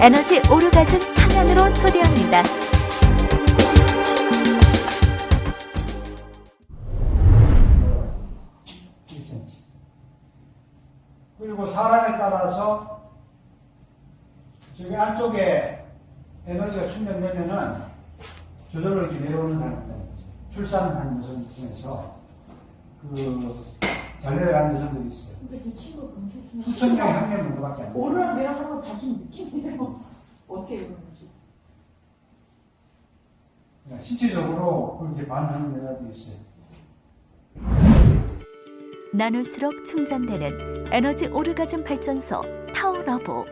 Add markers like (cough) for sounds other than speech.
에너지 오르가즘 항안으로 초대합니다. 그리고 사람에 따라서 저기 안쪽에 에너지가 충전되면은 저절로 이렇게 내려오는 거죠. 출산한 여성 중에서 그 잘 내려가는 여성들이 있어요. 근데 제 친구 그렇게 했으면 수천 명에 한명 정도밖에 안 돼요. 오르락 내려가는 거 다시 느끼네요. (laughs) 어떻게 그러는지. 그러니까 신체적으로 그렇게 반응하는 여자도 있어요. 나눌수록 충전되는 에너지 오르가즘 발전소 타오러브